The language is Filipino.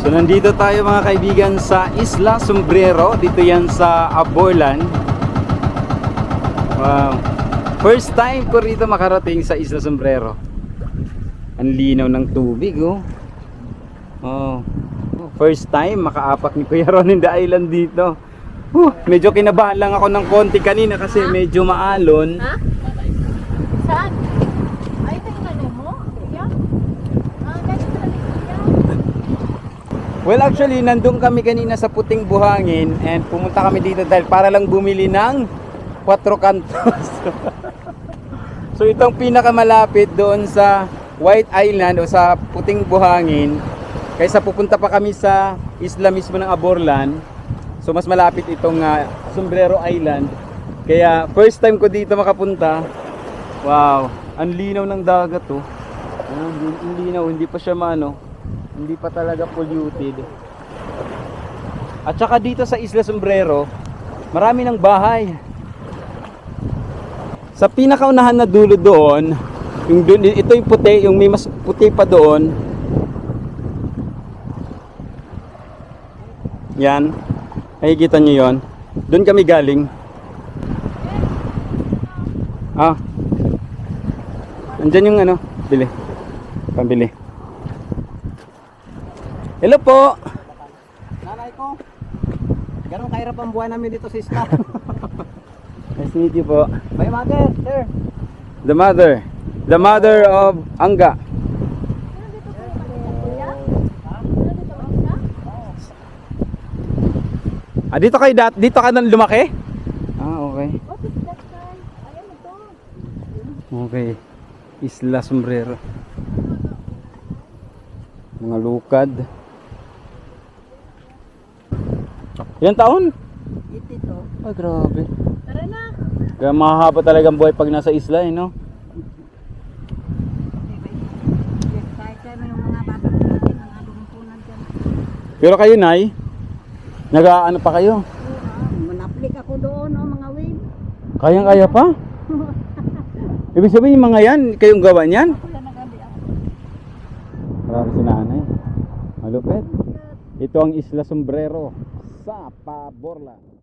So nandito tayo mga kaibigan sa Isla Sombrero. Dito yan sa Aborlan. Wow. First time ko rito makarating sa Isla Sombrero. Ang linaw ng tubig oh. Oh. First time makaapak ni Kuya Ron in the island dito. Huh, medyo kinabahan lang ako ng konti kanina kasi medyo maalon. Ha? Saan? Ay, ito yung ano mo? Yan? Ah, ganito talaga yan. Well, actually, nandun kami kanina sa puting buhangin and pumunta kami dito dahil para lang bumili ng 4 kantos. so, itong pinakamalapit doon sa White Island o sa puting buhangin kaysa pupunta pa kami sa isla mismo ng Aborlan. So, mas malapit itong ah, Sombrero Island. Kaya, first time ko dito makapunta. Wow, ang linaw ng dagat oh. Ang linaw, hindi pa siya maano, hindi pa talaga polluted. At saka dito sa Isla Sombrero, marami ng bahay. Sa pinakaunahan na dulo doon, yung ito yung puti, yung may mas puti pa doon. Yan. Nakikita nyo yon. Doon kami galing. Ah. Andyan yung ano, bili. Pambili. Hello po. Nanay ko, ganun kahirap ang buhay namin dito sa isla. Nice to meet you po. May mother, sir. The mother. The mother of Angga. Ah, dito kayo dat dito ka nang lumaki? Ah, okay. What is that guy? Ayan ito. Okay. Isla Sombrero. Mga lukad. Ilan taon? Itito. Ay, grabe. Tara na. Kaya mahahaba talagang buhay pag nasa isla, eh, no? Pero kayo, Nay, nag-ano pa kayo? Manaplik ako doon, oh, mga wave. Kayang-kaya pa? Ibig sabihin, yung mga yan, kayong gawa niyan? Grabe si nanay. Malupit. Ito ang Isla Sombrero sa Paborla.